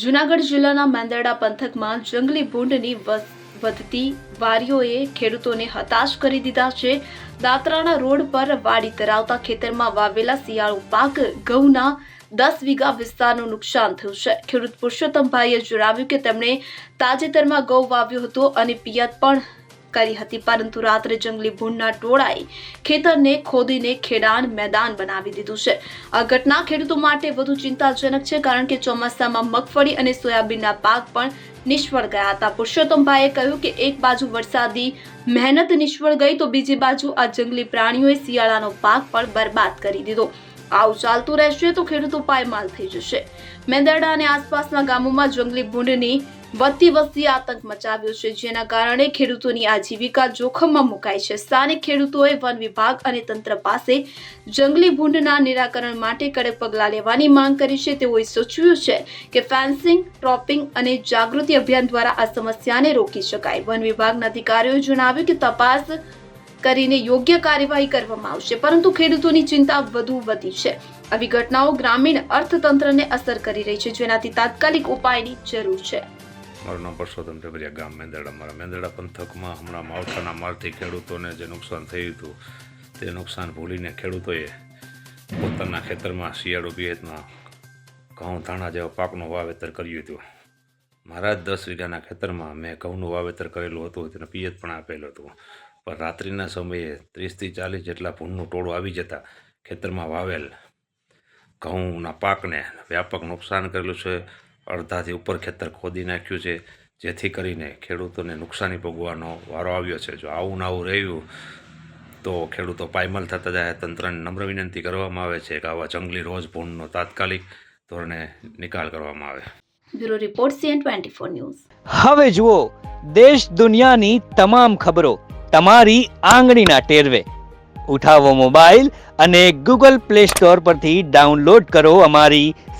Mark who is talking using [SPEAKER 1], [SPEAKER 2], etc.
[SPEAKER 1] જૂનાગઢ જિલ્લાના મેંદરડા પંથકમાં જંગલી ભૂંડની વધતી વારીઓએ ખેડૂતોને હતાશ કરી દીધા છે. દાતરાના રોડ પર વાડી ધરાવતા ખેતરમાં વાવેલા શિયાળુ પાક ઘઉંના દસ વીઘા વિસ્તારનું નુકસાન થયું છે. ખેડૂત પુરુષોત્તમભાઈએ જણાવ્યું કે તેમણે તાજેતરમાં ઘઉં વાવ્યો હતો અને પિયત પણ કરી હતી, પરંતુ રાત્રે જંગલી ભૂંડના ટોળાએ ખેતરને ખોદીને ખેડાણ મેદાન બનાવી દીધું છે. આ ઘટના ખેડૂતો માટે વધુ ચિંતાજનક છે, કારણ કે ચોમાસામાં મગફળી અને સોયાબીનના પાક પણ નિષ્ફળ ગયા હતા. પુરુષોત્તમભાઈએ કહ્યું કે એક બાજુ વરસાદી મહેનત નિષ્ફળ ગઈ તો બીજી બાજુ આ જંગલી પ્રાણીઓએ શિયાળાનો પાક પણ બરબાદ કરી દીધો. આવું ચાલતું રહેશે તો ખેડૂતો પાયમાલ થઈ જશે. મેંદરડા અને આસપાસના ગામોમાં જંગલી ભૂંડની વધતી વસ્તી આતંક મચાવ્યો છે, જેના કારણે ખેડૂતોની આજીવિકા જોખમમાં મુકાય છે. સ્થાનિક ખેડૂતોએ વન વિભાગ અને તંત્ર પાસે જંગલી ભૂંડના નિરાકરણ માટે કડક પગલાં લેવાની માંગ કરી છે. તેઓએ સૂચવ્યું છે કે ફેન્સિંગ, ટ્રોપિંગ અને જાગૃતિ અભિયાન દ્વારા આ સમસ્યાને રોકી શકાય. વન વિભાગના અધિકારીઓએ જણાવ્યું કે તપાસ કરીને યોગ્ય કાર્યવાહી કરવામાં આવશે, પરંતુ ખેડૂતોની ચિંતા વધુ વધી છે. આવી ઘટનાઓ ગ્રામીણ અર્થતંત્રને અસર કરી રહી છે, જેનાથી તાત્કાલિક ઉપાયની જરૂર છે.
[SPEAKER 2] મારું નામ પરસોત્તમ ટેબરિયા ગામ મેંદરડા. મારા મેંદરડા પંથકમાં હમણાં માવઠાના મારથી ખેડૂતોને જે નુકસાન થયું હતું, તે નુકસાન ભૂલીને ખેડૂતોએ પોતાના ખેતરમાં શિયાળુ પિયતમાં ઘઉં ધાણા જેવા પાકનું વાવેતર કર્યું હતું. મારા જ દસ વીઘાના ખેતરમાં મેં ઘઉંનું વાવેતર કરેલું હતું, તેને પિયત પણ આપેલું હતું. પણ રાત્રિના સમયે ત્રીસથી ચાલીસ જેટલા ભૂંડનું ટોળું આવી જતા ખેતરમાં વાવેલ ઘઉંના પાકને વ્યાપક નુકસાન કરેલું છે. અડધાથી ઉપર ખેતર ખોદી નાખ્યું છે જેથી કરીને ખેડૂતોને નુકસાની ભોગવાનો વારો આવ્યો છે. જો આવું ને આવું રહ્યું તો ખેડૂતો પાયમાલ થતા જાય તંત્રને નમ્ર વિનંતી કરવામાં આવે છે કે આવા જંગલી રોજ ભૂંડનો તાત્કાલિક ધોરણે નિકાલ કરવામાં આવે.
[SPEAKER 1] Bureau report CN twenty four news.
[SPEAKER 3] હવે જુઓ દેશ દુનિયાની તમામ ખબરો તમારી આંગળીના ટેરવે. ઉઠાવો મોબાઈલ અને ગૂગલ પ્લે સ્ટોર પરથી ડાઉનલોડ કરો અમારી